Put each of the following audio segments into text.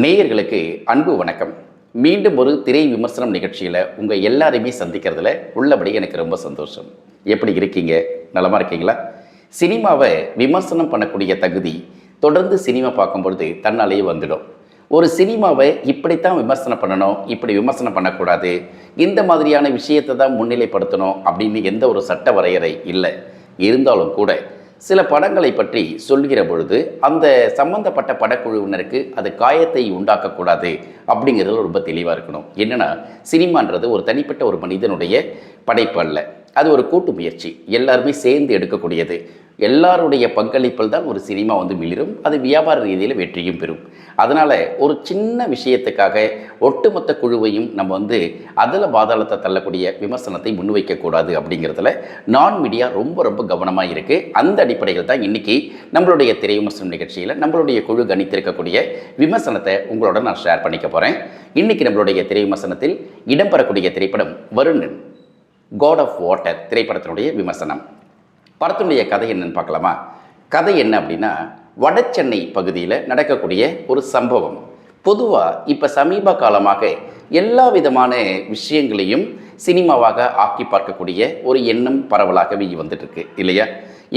நேயர்களுக்கு அன்பு வணக்கம். மீண்டும் ஒரு திரை விமர்சனம் நிகழ்ச்சியில் உங்கள் எல்லாரையுமே சந்திக்கிறதுல உள்ளபடி எனக்கு ரொம்ப சந்தோஷம். எப்படி இருக்கீங்க? நலமாக இருக்கீங்களா? சினிமாவை விமர்சனம் பண்ணக்கூடிய தகுதி தொடர்ந்து சினிமா பார்க்கும்பொழுது தன்னாலேயே வந்துடும். ஒரு சினிமாவை இப்படித்தான் விமர்சனம் பண்ணணும் இப்படி விமர்சனம் பண்ணக்கூடாது இந்த மாதிரியான விஷயத்தை தான் முன்னிலைப்படுத்தணும் அப்படின்னு எந்த ஒரு சட்ட வரையறை இல்லை. இருந்தாலும் கூட சில படங்களை பற்றி சொல்கிற பொழுது அந்த சம்பந்தப்பட்ட படக்குழுவினருக்கு அது காயத்தை உண்டாக்கக்கூடாது அப்படிங்கிறதுல ரொம்ப தெளிவாக இருக்கணும். என்னென்னா சினிமான்றது ஒரு தனிப்பட்ட ஒரு மனிதனுடைய படைப்பு அல்ல. அது ஒரு கூட்டு முயற்சி. எல்லாருமே சேர்ந்து எடுக்கக்கூடியது. எல்லாருடைய பங்களிப்பில் தான் ஒரு சினிமா வந்து மிளிரும். அது வியாபார ரீதியில் வெற்றியும் பெறும். அதனால் ஒரு சின்ன விஷயத்துக்காக ஒட்டுமொத்த குழுவையும் நம்ம வந்து அதில் பாதாளத்தை தள்ளக்கூடிய விமர்சனத்தை முன்வைக்கக்கூடாது அப்படிங்கிறதுல நான் மீடியா ரொம்ப ரொம்ப கவனமாக இருக்குது அந்த அடிப்படையில் தான் இன்றைக்கி நம்மளுடைய திரை விமர்சனம் நிகழ்ச்சியில் நம்மளுடைய குழு கணித்திருக்கக்கூடிய விமர்சனத்தை உங்களோட நான் ஷேர் பண்ணிக்க போகிறேன் இன்றைக்கி நம்மளுடைய திரை விமர்சனத்தில் இடம்பெறக்கூடிய திரைப்படம் வருணன் காட் ஆஃப் வாட்டர் திரைப்படத்தினுடைய விமர்சனம். படத்தினுடைய கதை என்னன்னு பார்க்கலாமா? கதை என்ன அப்படின்னா வடசென்னை பகுதியில் நடக்கக்கூடிய ஒரு சம்பவம். பொதுவாக இப்போ சமீப காலமாக எல்லா விதமான விஷயங்களையும் சினிமாவாக ஆக்கி பார்க்கக்கூடிய ஒரு எண்ணம் பரவலாகவே வந்துட்டு இருக்கு இல்லையா?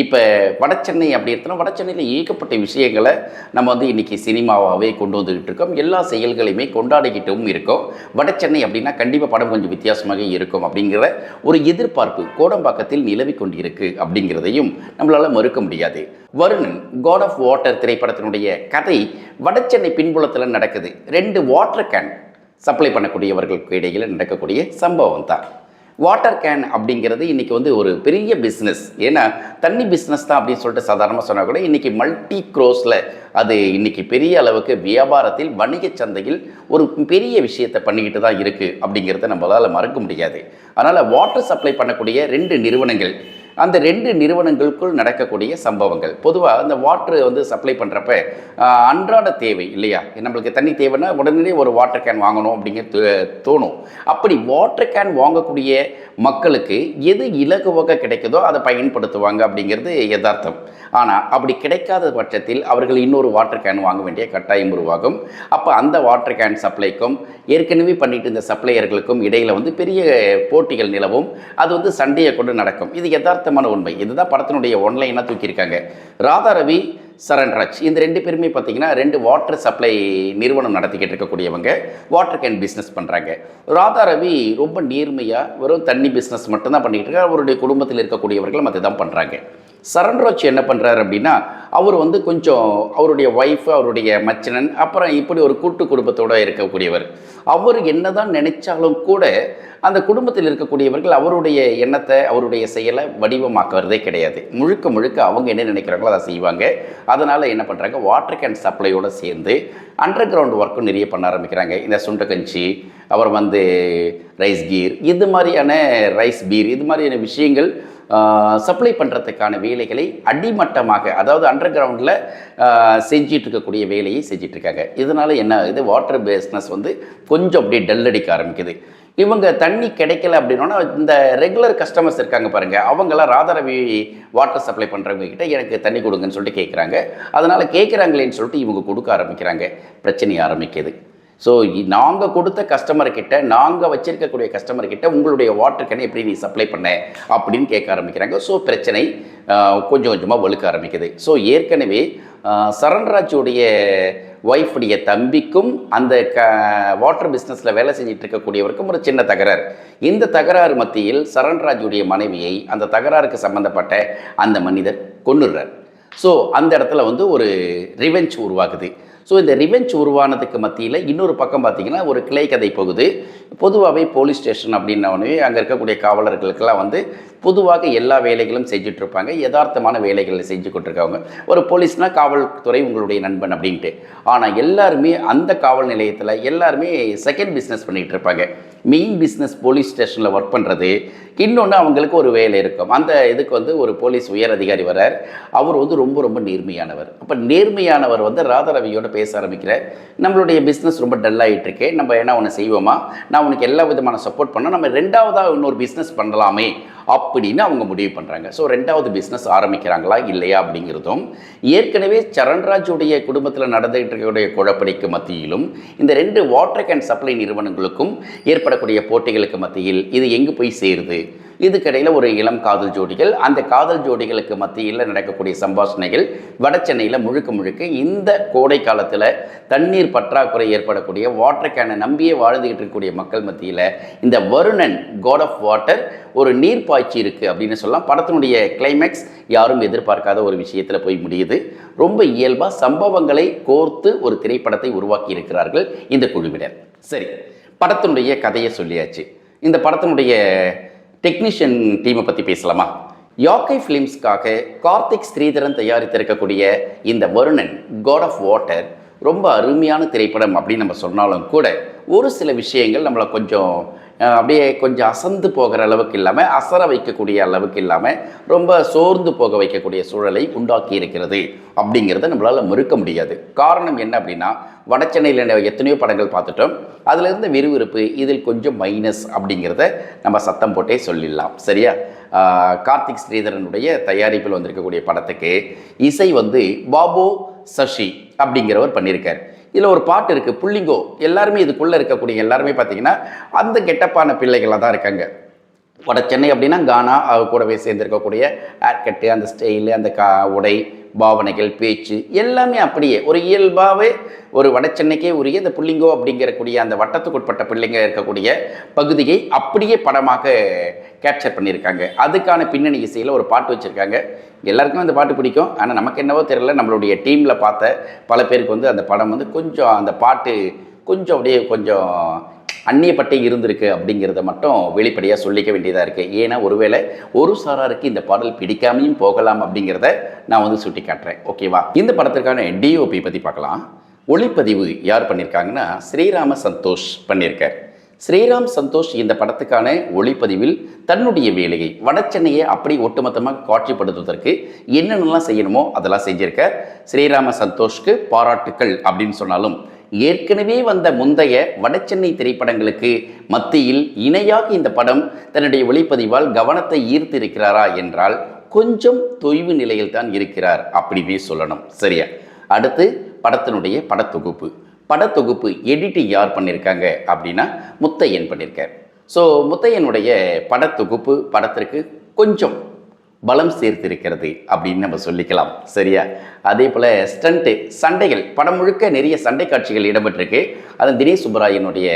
இப்போ வடச்சென்னை அப்படி எடுத்தோம்னா வடச்சென்னையில் ஏகப்பட்ட விஷயங்களை நம்ம வந்து இன்றைக்கி சினிமாவாகவே கொண்டு வந்துக்கிட்டு இருக்கோம். எல்லா செயல்களையுமே கொண்டாடிக்கிட்டும் இருக்கோம். வடச்சென்னை அப்படின்னா கண்டிப்பாக படம் கொஞ்சம் வித்தியாசமாக இருக்கும் அப்படிங்கிற ஒரு எதிர்பார்ப்பு கோடம்பாக்கத்தில் நிலவி கொண்டிருக்கு அப்படிங்கிறதையும் நம்மளால் மறுக்க முடியாது. வருணன் காட் ஆஃப் வாட்டர் திரைப்படத்தினுடைய கதை வடச்சென்னை பின்புலத்தில் நடக்குது. ரெண்டு வாட்டர் கேன் சப்ளை பண்ணக்கூடியவர்களுக்கு இடையில் நடக்கக்கூடிய சம்பவம் தான். வாட்டர் கேன் அப்படிங்கிறது இன்றைக்கி வந்து ஒரு பெரிய பிஸ்னஸ் ஏன்னா தண்ணி பிஸ்னஸ் தான் அப்படின்னு சொல்லிட்டு சாதாரணமாக சொன்னால் கூட இன்றைக்கி மல்டி க்ரோஸில் அது இன்றைக்கி பெரிய அளவுக்கு வியாபாரத்தில் வணிக சந்தையில் ஒரு பெரிய விஷயத்தை பண்ணிக்கிட்டு தான் இருக்குது அப்படிங்கிறத நம்மளால் மறக்க முடியாது. அதனால் வாட்டர் சப்ளை பண்ணக்கூடிய ரெண்டு நிறுவனங்கள் அந்த ரெண்டு நிறுவனங்களுக்குள் நடக்கக்கூடிய சம்பவங்கள். பொதுவாக அந்த வாட்ரு வந்து சப்ளை பண்ணுறப்ப அன்றாட தேவை இல்லையா? நம்மளுக்கு தண்ணி தேவைன்னா உடனே ஒரு வாட்டர் கேன் வாங்கணும் அப்படிங்கிறது தோணும். அப்படி வாட்டர் கேன் வாங்கக்கூடிய மக்களுக்கு எது இலகுவாக கிடைக்குதோ அதை பயன்படுத்துவாங்க அப்படிங்கிறது யதார்த்தம். ஆனால் அப்படி கிடைக்காத பட்சத்தில் அவர்கள் இன்னொரு வாட்டர் கேன் வாங்க வேண்டிய கட்டாயம் உருவாகும். அப்போ அந்த வாட்டர் கேன் சப்ளைக்கும் ஏற்கனவே பண்ணிட்டு இருந்த சப்ளையர்களுக்கும் இடையில் வந்து பெரிய போட்டிகள் நிலவும். அது வந்து சண்டையை கொண்டு நடக்கும். இது யதார்த்தமான உண்மை. இதுதான் படத்தினுடைய ஒன்லைனாக தூக்கியிருக்காங்க. ராதா ரவி சரண்ராஜ் இந்த ரெண்டு பேருமே பார்த்தீங்கன்னா ரெண்டு வாட்டர் சப்ளை நிறுவனம் நடத்திக்கிட்டு இருக்கக்கூடியவங்க. வாட்டர் கேன் பிஸ்னஸ் பண்ணுறாங்க ராதா ரவி ரொம்ப நேர்மையாக வெறும் தண்ணி பிஸ்னஸ் மட்டும்தான் பண்ணிக்கிட்டு இருக்காரு அவருடைய குடும்பத்தில் இருக்கக்கூடியவர்களும் அதை தான் பண்ணுறாங்க சரண்ராஜ் என்ன பண்ணுறாரு அப்படின்னா அவர் வந்து கொஞ்சம் அவருடைய ஒய்ஃப் அவருடைய மச்சனன் அப்புறம் இப்படி ஒரு கூட்டு குடும்பத்தோடு இருக்கக்கூடியவர். அவர் என்னதான் நினைச்சாலும் கூட அந்த குடும்பத்தில் இருக்கக்கூடியவர்கள் அவருடைய எண்ணத்தை அவருடைய செயலை வடிவமாக்குறதே கிடையாது. முழுக்க முழுக்க அவங்க என்ன நினைக்கிறாங்களோ அதை செய்வாங்க. அதனால் என்ன பண்ணுறாங்க வாட்டர் கேன் சப்ளையோடு சேர்ந்து அண்டர் கிரவுண்ட் ஒர்க்கும் நிறைய பண்ண ஆரம்பிக்கிறாங்க. இந்த சுண்டக்கஞ்சி அப்புறம் வந்து ரைஸ் கீர் இது மாதிரியான ரைஸ் பீர் இது மாதிரியான விஷயங்கள் சப்ளை பண்ணுறதுக்கான வேலைகளை அடிமட்டமாக அதாவது அண்டர் கிரவுண்டில் செஞ்சிட்டு இருக்கக்கூடிய வேலையை செஞ்சிட்ருக்காங்க இதனால் என்ன இது வாட்டர் பிஸ்னஸ் வந்து கொஞ்சம் அப்படியே டல் அடிக்க ஆரம்பிக்குது. இவங்க தண்ணி கிடைக்கல அப்படின்னா இந்த ரெகுலர் கஸ்டமர்ஸ் இருக்காங்க பாருங்கள் அவங்களாம் ராதாரவி வாட்டர் சப்ளை பண்ணுறவங்க கிட்ட எனக்கு தண்ணி கொடுங்கன்னு சொல்லிட்டு கேட்குறாங்க அதனால் கேட்குறாங்களேன்னு சொல்லிட்டு இவங்க கொடுக்க ஆரம்பிக்கிறாங்க. பிரச்சனை ஆரம்பிக்குது. ஸோ நாங்கள் கொடுத்த கஸ்டமர்கிட்ட நாங்கள் வச்சிருக்கக்கூடிய கஸ்டமர்கிட்ட உங்களுடைய வாட்டர் கேனை எப்படி நீ சப்ளை பண்ண அப்படின்னு கேட்க ஆரம்பிக்கிறாங்க. ஸோ பிரச்சனை கொஞ்சம் கொஞ்சமாக வலுக்க ஆரம்பிக்குது. ஸோ ஏற்கனவே சரண்ராஜுடைய ஒய்ஃபுடைய தம்பிக்கும் அந்த க வாட்டர் பிஸ்னஸில் வேலை செஞ்சுட்டு இருக்கக்கூடியவருக்கும் ஒரு சின்ன தகராறு. இந்த தகராறு மத்தியில் சரண்ராஜுடைய மனைவியை அந்த தகராறுக்கு சம்மந்தப்பட்ட அந்த மனிதர் கொண்டுடுறார் ஸோ அந்த இடத்துல வந்து ஒரு ரிவெஞ்ச் உருவாகுது. ஸோ இந்த ரிவெஞ்ச் உருவானதுக்கு மத்தியில் இன்னொரு பக்கம் பார்த்தீங்கன்னா ஒரு கிளை கதை போகுது. பொதுவாகவே போலீஸ் ஸ்டேஷன் அப்படின்னவனே அங்கே இருக்கக்கூடிய காவலர்களுக்கெல்லாம் வந்து பொதுவாக எல்லா வேலைகளும் செஞ்சுட்ருப்பாங்க. யதார்த்தமான வேலைகளை செஞ்சு கொண்டிருக்கவங்க. ஒரு போலீஸ்னால் காவல்துறை உங்களுடைய நண்பன் அப்படின்ட்டு. ஆனால் எல்லாருமே அந்த காவல் நிலையத்தில் எல்லாருமே செகண்ட் பிஸ்னஸ் பண்ணிகிட்டு இருப்பாங்க மெயின் பிஸ்னஸ் போலீஸ் ஸ்டேஷனில் ஒர்க் பண்ணுறது இன்னொன்று அவங்களுக்கு ஒரு வேலை இருக்கும். அந்த இதுக்கு வந்து ஒரு போலீஸ் உயர் அதிகாரி வரார் அவர் வந்து ரொம்ப ரொம்ப நேர்மையானவர். அப்போ நேர்மையானவர் வந்து ராதாரவியோட பேச ஆரம்பிக்கிறார். நம்மளுடைய பிஸ்னஸ் ரொம்ப டல்லாகிட்டு இருக்கே. நம்ம என்ன ஒன்று செய்வோமா? நான் உனக்கு எல்லா விதமான சப்போர்ட் பண்ணால் நம்ம ரெண்டாவதாக இன்னொரு பிஸ்னஸ் பண்ணலாமே. அப்படின்னு அவங்க முடிவு பண்ணுறாங்க ஸோ ரெண்டாவது பிஸ்னஸ் ஆரம்பிக்கிறாங்களா? இல்லையா? அப்படிங்கிறதும் ஏற்கனவே சரண்ராஜுடைய குடும்பத்தில் நடந்துகிட்டு இருக்கக்கூடிய குழப்படிக்கு மத்தியிலும் இந்த ரெண்டு வாட்டர் கேன் சப்ளை நிறுவனங்களுக்கும் ஏற்படக்கூடிய போட்டிகளுக்கு மத்தியில் இது எங்கே போய் சேருது? இதுக்கிடையில் ஒரு இளம் காதல் ஜோடிகள். அந்த காதல் ஜோடிகளுக்கு மத்தியில் நடக்கக்கூடிய சம்பாஷணைகள் வட சென்னையில் முழுக்க முழுக்க இந்த கோடை காலத்தில் தண்ணீர் பற்றாக்குறை ஏற்படக்கூடிய வாட்டர் கேனை நம்பியே வாழ்ந்துகிட்டு இருக்கக்கூடிய மக்கள் மத்தியில் இந்த வருணன் காட் ஆஃப் வாட்டர் ஒரு நீர் பாய்ச்சி இருக்குது அப்படின்னு சொல்லலாம். படத்தினுடைய கிளைமேக்ஸ் யாரும் எதிர்பார்க்காத ஒரு விஷயத்தில் போய் முடியுது. ரொம்ப இயல்பாக சம்பவங்களை கோர்த்து ஒரு திரைப்படத்தை உருவாக்கி இருக்கிறார்கள் இந்த குழுவினர். சரி படத்தினுடைய கதையை சொல்லியாச்சு. இந்த படத்தினுடைய டெக்னீஷியன் டீமை பற்றி பேசலாமா? யாக்கை ஃபிலிம்ஸ்க்காக கார்த்திக் ஸ்ரீதரன் தயாரித்திருக்கக்கூடிய இந்த வருணன் காட் ஆஃப் வாட்டர் ரொம்ப அருமையான திரைப்படம் அப்படின்னு நம்ம சொன்னாலும் கூட ஒரு சில விஷயங்கள் நம்மளை கொஞ்சம் அப்படியே கொஞ்சம் அசந்து போகிற அளவுக்கு இல்லாமல் அசர வைக்கக்கூடிய அளவுக்கு இல்லாமல் ரொம்ப சோர்ந்து போக வைக்கக்கூடிய சூழலை உண்டாக்கி இருக்கிறது அப்படிங்கிறத நம்மளால் மறுக்க முடியாது. காரணம் என்ன அப்படின்னா வடச்சென்னையில் எத்தனையோ படங்கள் பார்த்துட்டோம். அதில் இருந்த விறுவிறுப்பு இதில் கொஞ்சம் மைனஸ் அப்படிங்கிறத நம்ம சத்தம் போட்டே சொல்லிடலாம். சரியா? கார்த்திக் ஸ்ரீதரனுடைய தயாரிப்பில் வந்திருக்கக்கூடிய படத்துக்கு இசை வந்து பாபு சஷி அப்படிங்கிறவர் பண்ணியிருக்கார். இதில் ஒரு பாட்டு இருக்குது புள்ளிங்கோ. எல்லாருமே இதுக்குள்ளே இருக்கக்கூடிய எல்லாருமே பார்த்தீங்கன்னா அந்த கெட்டப்பான பிள்ளைகளாக தான் இருக்காங்க. வட சென்னை அப்படின்னா கானா அவ கூடவே சேர்ந்திருக்கக்கூடிய ஹேர்கட்டு அந்த ஸ்டைலு அந்த கா உடை பாவனைகள் பேச்சு எல்லாமே அப்படியே ஒரு இயல்பாகவே ஒரு வட சென்னைக்கே உரிய இந்த புள்ளிங்கோ அப்படிங்கிறக்கூடிய அந்த வட்டத்துக்குட்பட்ட பிள்ளைங்க இருக்கக்கூடிய பகுதியை அப்படியே படமாக கேப்சர் பண்ணியிருக்காங்க. அதுக்கான பின்னணி இசையில் ஒரு பாட்டு வச்சுருக்காங்க. எல்லாருக்கும் அந்த பாட்டு பிடிக்கும். ஆனால் நமக்கு என்னவோ தெரியல நம்மளுடைய டீமில் பார்த்த பல பேருக்கு வந்து அந்த படம் வந்து கொஞ்சம் அந்த பாட்டு கொஞ்சம் அப்படியே கொஞ்சம் அந்நியப்பட்டே இருந்திருக்கு அப்படிங்கிறத மட்டும் வெளிப்படையாக சொல்லிக்க வேண்டியதாக இருக்குது ஏன்னா ஒருவேளை ஒரு சாராருக்கு இந்த பாடல் பிடிக்காமையும் போகலாம் அப்படிங்கிறத நான் வந்து சுட்டி காட்டுறேன் ஓகேவா இந்த படத்திற்கான டிஓபி பற்றி பார்க்கலாம். ஒளிப்பதிவு யார் பண்ணியிருக்காங்கன்னா ஸ்ரீராம சந்தோஷ் பண்ணியிருக்கார். ஸ்ரீராம் சந்தோஷ் இந்த படத்துக்கான ஒளிப்பதிவில் தன்னுடைய வேலையை வடச்சென்னையை அப்படி ஒட்டுமொத்தமாக காட்சிப்படுத்துவதற்கு என்னென்னலாம் செய்யணுமோ அதெல்லாம் செஞ்சிருக்க ஸ்ரீராம சந்தோஷ்க்கு பாராட்டுக்கள் அப்படின்னு சொன்னாலும் ஏற்கனவே வந்த முந்தைய வடச்சென்னை திரைப்படங்களுக்கு மத்தியில் இணையாக இந்த படம் தன்னுடைய ஒளிப்பதிவால் கவனத்தை ஈர்த்திருக்கிறாரா என்றால் கொஞ்சம் தொய்வு நிலையில் தான் இருக்கிறார் அப்படின்னே சொல்லணும். சரியா? அடுத்து படத்தினுடைய படத்தொகுப்பு. படத்தொகுப்பு எடிட்டிங் யார் பண்ணியிருக்காங்க அப்படின்னா முத்தையன் பண்ணியிருக்கார் ஸோ முத்தையனுடைய படத்தொகுப்பு படத்திற்கு கொஞ்சம் பலம் சேர்த்திருக்கிறது அப்படின்னு நம்ம சொல்லிக்கலாம். சரியா? அதே போல் ஸ்டண்ட்டு சண்டைகள் படம் முழுக்க நிறைய சண்டை காட்சிகள் இடம்பெற்றிருக்கு. அதன் தினேஷ் சுப்பராயனுடைய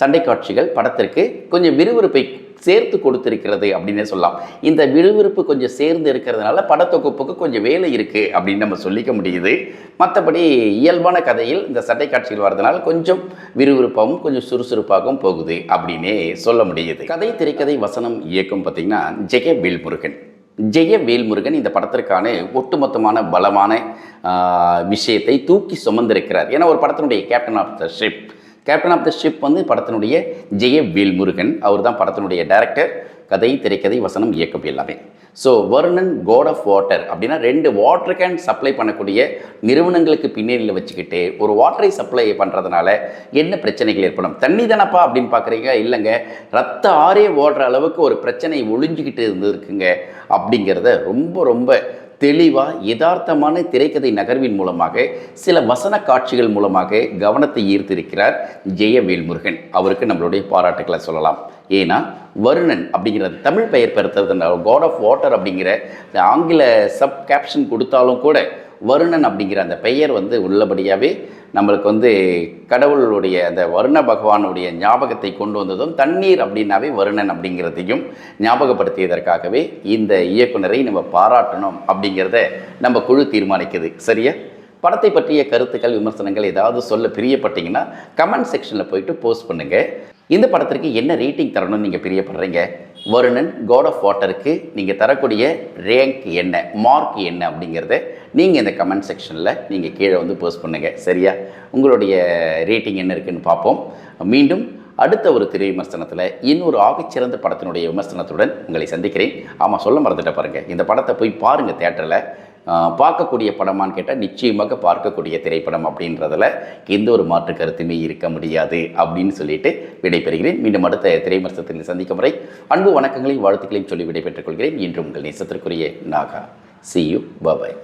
சண்டை காட்சிகள் படத்திற்கு கொஞ்சம் விறுவிறுப்பை சேர்த்து கொடுத்திருக்கிறது அப்படின்னே சொல்லலாம். இந்த விறுவிறுப்பு கொஞ்சம் சேர்ந்து இருக்கிறதுனால படத்தொகுப்புக்கு கொஞ்சம் வேலை இருக்குது அப்படின்னு நம்ம சொல்லிக்க முடியுது. மற்றபடி இயல்பான கதையில் இந்த சண்டை காட்சிகள் வர்றதுனால கொஞ்சம் விறுவிறுப்பாகவும் கொஞ்சம் சுறுசுறுப்பாகவும் போகுது அப்படின்னே சொல்ல முடியுது. கதை திரைக்கதை வசனம் இயக்கம் பார்த்திங்கன்னா ஜெய வேல்முருகன். ஜெய வேல்முருகன் இந்த படத்திற்கான ஒட்டுமொத்தமான பலமான விஷயத்தை தூக்கி சுமந்திருக்கிறார். ஏன்னா ஒரு படத்தினுடைய captain of the ship. Captain of the ship வந்து படத்தினுடைய ஜெய வேல்முருகன். அவர் தான் படத்தினுடைய டைரக்டர் கதை திரைக்கதை வசனம் இயக்கம் எல்லாமே. So Varunan god of water அப்படின்னா ரெண்டு வாட்டர் கேன் சப்ளை பண்ணக்கூடிய நிறுவனங்களுக்கு பின்னணியில் வச்சுக்கிட்டு ஒரு வாட்டரை சப்ளை பண்ணுறதுனால என்ன பிரச்சனைகள் ஏற்படும்? தண்ணி தானப்பா அப்படின்னு பார்க்குறீங்க இல்லைங்க. ரத்த ஆறே ஓடுற அளவுக்கு ஒரு பிரச்சனை ஒழிஞ்சிக்கிட்டு இருந்துருக்குங்க அப்படிங்கிறத ரொம்ப ரொம்ப தெளிவாக யதார்த்தமான திரைக்கதை நகர்வின் மூலமாக சில வசன காட்சிகள் மூலமாக கவனத்தை ஈர்த்திருக்கிறார் ஜெய வேல்முருகன். அவருக்கு நம்மளுடைய பாராட்டுக்களை சொல்லலாம். ஏன்னா வருணன் அப்படிங்கிற தமிழ் பெயர் பெருத்தது காட் ஆஃப் வாட்டர் அப்படிங்கிற ஆங்கில சப் கேப்ஷன் கொடுத்தாலும் கூட வருணன் அப்படிங்கிற அந்த பெயர் வந்து உள்ளபடியாகவே நம்மளுக்கு வந்து கடவுளுடைய அந்த வருண பகவானுடைய ஞாபகத்தை கொண்டு வந்ததும் தண்ணீர் அப்படின்னாவே வருணன் அப்படிங்கிறதையும் ஞாபகப்படுத்தியதற்காகவே இந்த இயக்குனரை நம்ம பாராட்டணும் அப்படிங்கிறத நம்ம குழு தீர்மானிக்குது. சரியா? படத்தை பற்றிய கருத்துக்கள் விமர்சனங்கள் ஏதாவது சொல்ல பிரியப்பட்டீங்கன்னா கமெண்ட் செக்ஷனில் போயிட்டு போஸ்ட் பண்ணுங்கள் இந்த படத்திற்கு என்ன ரேட்டிங் தரணும்னு நீங்கள் பிரியப்படுறீங்க? வருணன் காட் ஆஃப் வாட்டருக்கு நீங்கள் தரக்கூடிய ரேங்க் என்ன மார்க் என்ன அப்படிங்கிறத நீங்கள் இந்த கமெண்ட் செக்ஷனில் நீங்கள் கீழே வந்து போஸ்ட் பண்ணுங்கள் சரியா? உங்களுடைய ரேட்டிங் என்ன இருக்குன்னு பார்ப்போம். மீண்டும் அடுத்த ஒரு திரை விமர்சனத்தில் இன்னொரு ஆகச்சிறந்த படத்தினுடைய விமர்சனத்துடன் உங்களை சந்திக்கிறேன். ஆமாம் சொல்ல மறந்துட்ட பாருங்கள் இந்த படத்தை போய் பாருங்கள் தேட்டரில் பார்க்கக்கூடிய படமான்னு கேட்டால் நிச்சயமாக பார்க்கக்கூடிய திரைப்படம் அப்படின்றதில் எந்த ஒரு மாற்று கருத்துமே இருக்க முடியாது அப்படின்னு சொல்லிட்டு விடைபெறுகிறேன். மீண்டும் அடுத்த திரைமரசத்தில் சந்திக்கும் வரை அன்பு வணக்கங்களையும் வாழ்த்துக்களையும் சொல்லி விடைபெற்றுக் கொள்கிறேன். இன்று உங்கள் நேசத்திற்குரிய Naga. See you bye bye